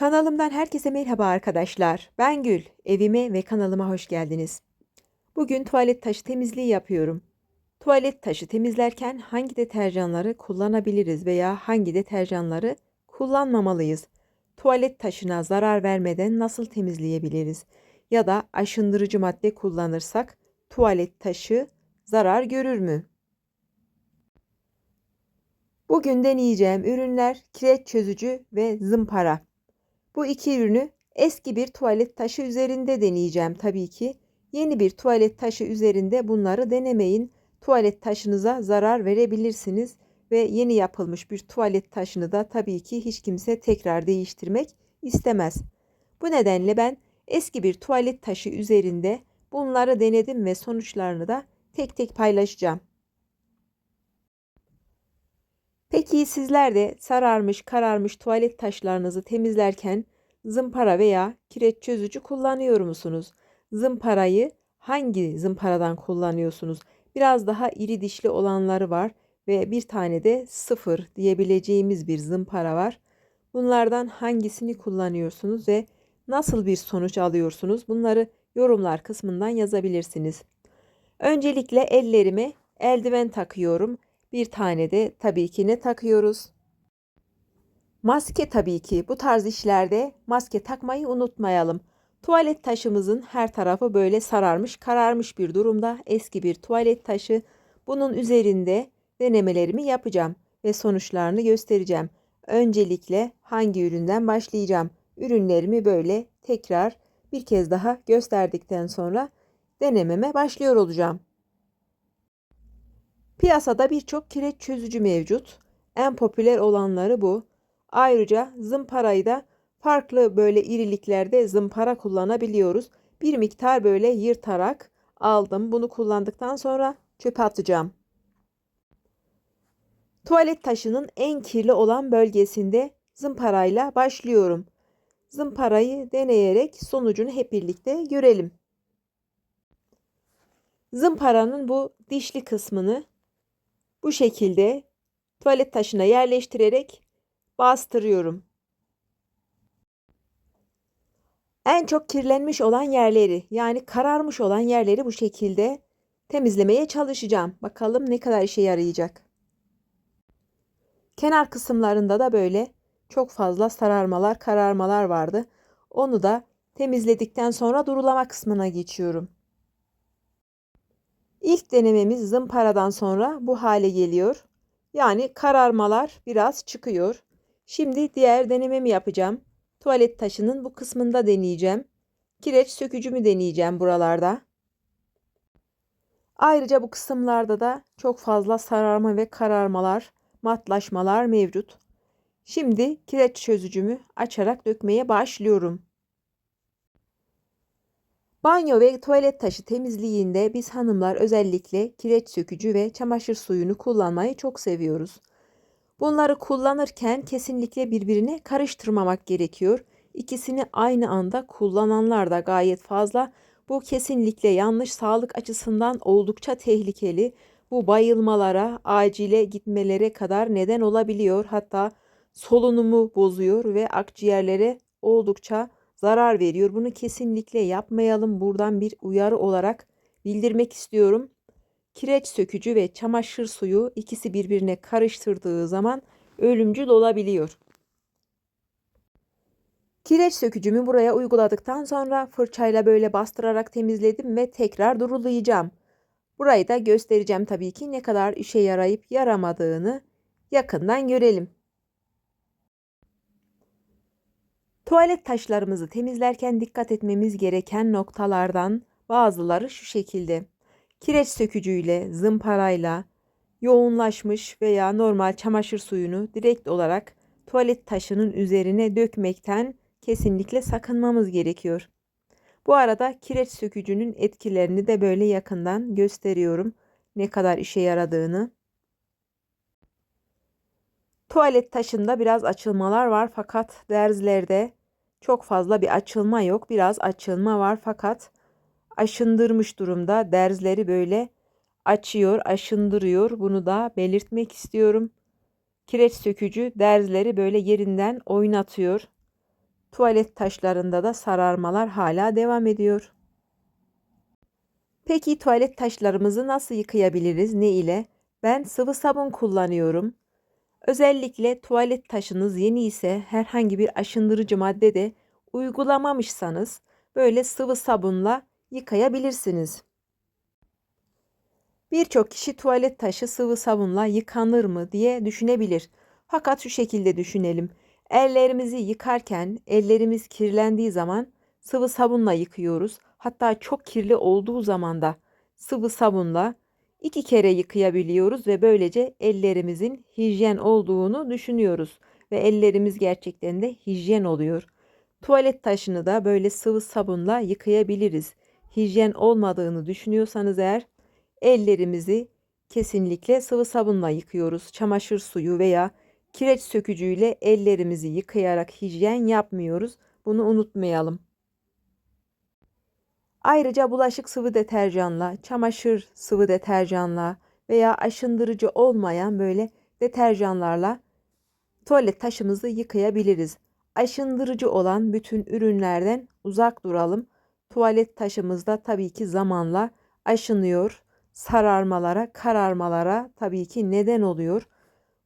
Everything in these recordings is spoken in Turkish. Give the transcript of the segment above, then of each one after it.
Kanalımdan herkese merhaba arkadaşlar. Ben Gül. Evime ve kanalıma hoş geldiniz. Bugün tuvalet taşı temizliği yapıyorum. Tuvalet taşı temizlerken hangi deterjanları kullanabiliriz veya hangi deterjanları kullanmamalıyız? Tuvalet taşına zarar vermeden nasıl temizleyebiliriz? Ya da aşındırıcı madde kullanırsak tuvalet taşı zarar görür mü? Bugün deneyeceğim ürünler kireç çözücü ve zımpara. Bu iki ürünü eski bir tuvalet taşı üzerinde deneyeceğim tabii ki. Yeni bir tuvalet taşı üzerinde bunları denemeyin. Tuvalet taşınıza zarar verebilirsiniz ve yeni yapılmış bir tuvalet taşını da tabii ki hiç kimse tekrar değiştirmek istemez. Bu nedenle ben eski bir tuvalet taşı üzerinde bunları denedim ve sonuçlarını da tek tek paylaşacağım. Peki sizler de sararmış, kararmış tuvalet taşlarınızı temizlerken zımpara veya kireç çözücü kullanıyor musunuz? Zımparayı hangi zımparadan kullanıyorsunuz? Biraz daha iri dişli olanları var ve bir tane de sıfır diyebileceğimiz bir zımpara var. Bunlardan hangisini kullanıyorsunuz ve nasıl bir sonuç alıyorsunuz? Bunları yorumlar kısmından yazabilirsiniz. Öncelikle ellerime eldiven takıyorum. Bir tane de tabii ki ne takıyoruz? Maske tabii ki. Bu tarz işlerde maske takmayı unutmayalım. Tuvalet taşımızın her tarafı böyle sararmış, kararmış bir durumda. Eski bir tuvalet taşı. Bunun üzerinde denemelerimi yapacağım ve sonuçlarını göstereceğim. Öncelikle hangi üründen başlayacağım? Ürünlerimi böyle tekrar bir kez daha gösterdikten sonra denememe başlıyor olacağım. Piyasada birçok kireç çözücü mevcut. En popüler olanları bu. Ayrıca zımparayı da farklı böyle iriliklerde zımpara kullanabiliyoruz. Bir miktar böyle yırtarak aldım. Bunu kullandıktan sonra çöpe atacağım. Tuvalet taşının en kirli olan bölgesinde zımparayla başlıyorum. Zımparayı deneyerek sonucunu hep birlikte görelim. Zımparanın bu dişli kısmını bu şekilde tuvalet taşına yerleştirerek bastırıyorum. En çok kirlenmiş olan yerleri yani kararmış olan yerleri bu şekilde temizlemeye çalışacağım. Bakalım ne kadar işe yarayacak. Kenar kısımlarında da böyle çok fazla sararmalar, kararmalar vardı. Onu da temizledikten sonra durulama kısmına geçiyorum. İlk denememiz zımparadan sonra bu hale geliyor. Yani kararmalar biraz çıkıyor. Şimdi diğer denememi yapacağım. Tuvalet taşının bu kısmında deneyeceğim. Kireç sökücümü deneyeceğim buralarda. Ayrıca bu kısımlarda da çok fazla sararma ve kararmalar, matlaşmalar mevcut. Şimdi kireç çözücümü açarak dökmeye başlıyorum. Banyo ve tuvalet taşı temizliğinde biz hanımlar özellikle kireç sökücü ve çamaşır suyunu kullanmayı çok seviyoruz. Bunları kullanırken kesinlikle birbirine karıştırmamak gerekiyor. İkisini aynı anda kullananlar da gayet fazla. Bu kesinlikle yanlış sağlık açısından oldukça tehlikeli. Bu bayılmalara, acile gitmelere kadar neden olabiliyor. Hatta solunumu bozuyor ve akciğerlere oldukça zarar veriyor. Bunu kesinlikle yapmayalım. Buradan bir uyarı olarak bildirmek istiyorum. Kireç sökücü ve çamaşır suyu ikisi birbirine karıştırdığı zaman ölümcül olabiliyor. Kireç sökücümü buraya uyguladıktan sonra fırçayla böyle bastırarak temizledim ve tekrar durulayacağım. Burayı da göstereceğim tabii ki ne kadar işe yarayıp yaramadığını yakından görelim. Tuvalet taşlarımızı temizlerken dikkat etmemiz gereken noktalardan bazıları şu şekilde. Kireç sökücüyle, zımparayla yoğunlaşmış veya normal çamaşır suyunu direkt olarak tuvalet taşının üzerine dökmekten kesinlikle sakınmamız gerekiyor. Bu arada kireç sökücünün etkilerini de böyle yakından gösteriyorum. Ne kadar işe yaradığını. Tuvalet taşında biraz açılmalar var fakat derzlerde çok fazla bir açılma yok. Biraz açılma var fakat aşındırmış durumda. Derzleri böyle açıyor, aşındırıyor. Bunu da belirtmek istiyorum. Kireç sökücü derzleri böyle yerinden oynatıyor. Tuvalet taşlarında da sararmalar hala devam ediyor. Peki tuvalet taşlarımızı nasıl yıkayabiliriz? Ne ile? Ben sıvı sabun kullanıyorum. Özellikle tuvalet taşınız yeni ise herhangi bir aşındırıcı madde de uygulamamışsanız böyle sıvı sabunla yıkayabilirsiniz. Birçok kişi tuvalet taşı sıvı sabunla yıkanır mı diye düşünebilir. Fakat şu şekilde düşünelim. Ellerimizi yıkarken ellerimiz kirlendiği zaman sıvı sabunla yıkıyoruz. Hatta çok kirli olduğu zaman da sıvı sabunla iki kere yıkayabiliyoruz ve böylece ellerimizin hijyen olduğunu düşünüyoruz ve ellerimiz gerçekten de hijyen oluyor. Tuvalet taşını da böyle sıvı sabunla yıkayabiliriz. Hijyen olmadığını düşünüyorsanız eğer ellerimizi kesinlikle sıvı sabunla yıkıyoruz. Çamaşır suyu veya kireç sökücüyle ellerimizi yıkayarak hijyen yapmıyoruz. Bunu unutmayalım. Ayrıca bulaşık sıvı deterjanla, çamaşır sıvı deterjanla veya aşındırıcı olmayan böyle deterjanlarla tuvalet taşımızı yıkayabiliriz. Aşındırıcı olan bütün ürünlerden uzak duralım. Tuvalet taşımızda tabii ki zamanla aşınıyor, sararmalara, kararmalara tabii ki neden oluyor.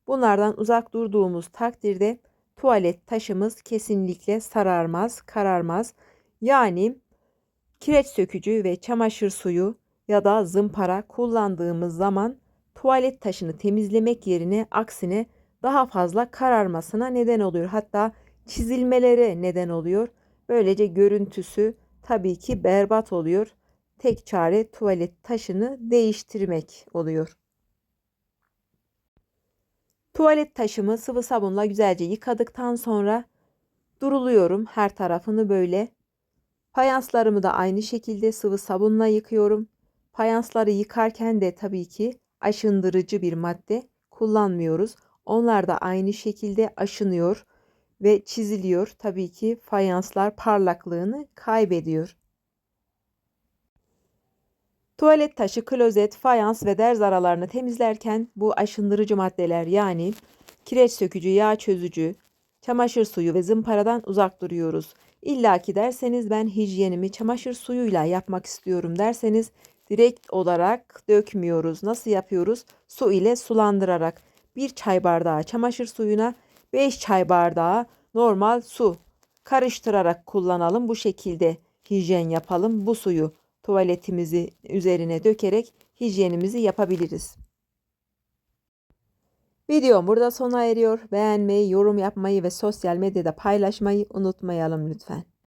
Bunlardan uzak durduğumuz takdirde tuvalet taşımız kesinlikle sararmaz, kararmaz. Yani kireç sökücü ve çamaşır suyu ya da zımpara kullandığımız zaman tuvalet taşını temizlemek yerine aksine daha fazla kararmasına neden oluyor. Hatta çizilmelere neden oluyor. Böylece görüntüsü tabii ki berbat oluyor. Tek çare tuvalet taşını değiştirmek oluyor. Tuvalet taşımı sıvı sabunla güzelce yıkadıktan sonra duruluyorum her tarafını böyle. Fayanslarımı da aynı şekilde sıvı sabunla yıkıyorum. Fayansları yıkarken de tabii ki aşındırıcı bir madde kullanmıyoruz. Onlar da aynı şekilde aşınıyor ve çiziliyor. Tabii ki fayanslar parlaklığını kaybediyor. Tuvalet taşı, klozet, fayans ve derz aralarını temizlerken bu aşındırıcı maddeler yani kireç sökücü, yağ çözücü, çamaşır suyu ve zımparadan uzak duruyoruz. İlla ki derseniz ben hijyenimi çamaşır suyuyla yapmak istiyorum derseniz direkt olarak dökmüyoruz. Nasıl yapıyoruz? Su ile sulandırarak bir çay bardağı çamaşır suyuna 5 çay bardağı normal su karıştırarak kullanalım. Bu şekilde hijyen yapalım. Bu suyu tuvaletimizi üzerine dökerek hijyenimizi yapabiliriz. Videom burada sona eriyor. Beğenmeyi, yorum yapmayı ve sosyal medyada paylaşmayı unutmayalım lütfen.